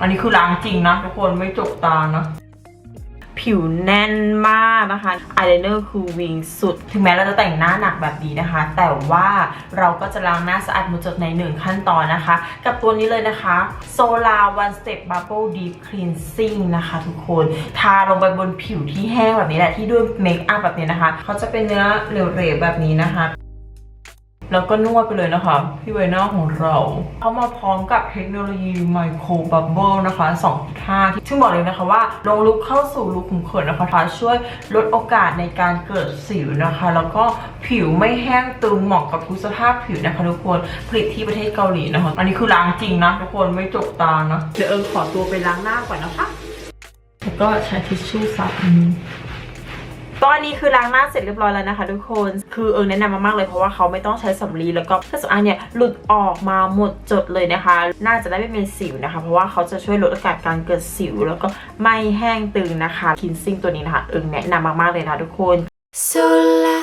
อันนี้คือล้างจริงนะทุกคนไม่จกตานะ ผิวแน่นมากนะคะอายไลเนอร์คือวิงสุด ถึงแม้เราจะแต่งหน้าหนักแบบนี้นะคะ แต่ว่าเราก็จะล้างหน้าสะอาดหมดจดในหนึ่งขั้นตอนนะคะ กับตัวนี้เลยนะคะ Solar One Step Bubble Deep Cleansing นะคะทุกคน ทาลงไปบนผิวที่แห้งแบบนี้แหละ ที่ด้วยเมคอัพแบบนี้นะคะ เขาจะเป็นเนื้อเหลวๆแบบนี้นะคะ แล้วก็นวดไปเลยนะคะ ที่ใบหน้าของเราเข้ามาพร้อมกับเทคโนโลยีไมโครบับเบิลนะคะ2.5ที่ซึ่งบอกเลยนะคะว่าลงลุกเข้าสู่ลุกขุมขนนะคะช่วยลดโอกาสในการเกิดสิวนะคะ แล้วก็ผิวไม่แห้งตึงเหมาะกับทุกสภาพผิวนะคะทุกคนผลิตที่ประเทศเกาหลีนะคะ อันนี้คือล้างจริงนะทุกคนไม่จกตานะเดี๋ยวเอิงขอตัวไปล้างหน้าก่อนนะคะแล้วก็ใช้ทิชชู่ซับอันนี้ ตอนนี้คือล้างหน้าเสร็จเรียบร้อยแล้วนะคะ ทุกคน คือเอิงแนะนำมากๆเลยเพราะว่าเขาไม่ต้องใช้สำลีแล้วก็เครื่องสำอางเนี่ยหลุดออกมาหมดจดเลยนะคะ น่าจะได้ไม่เป็นสิวนะคะ เพราะว่าเขาจะช่วยลดโอกาสการเกิดสิว แล้วก็ไม่แห้งตึงนะคะคินซิ่งตัวนี้นะคะเอิงแนะนำมากๆเลยนะทุกคน Sola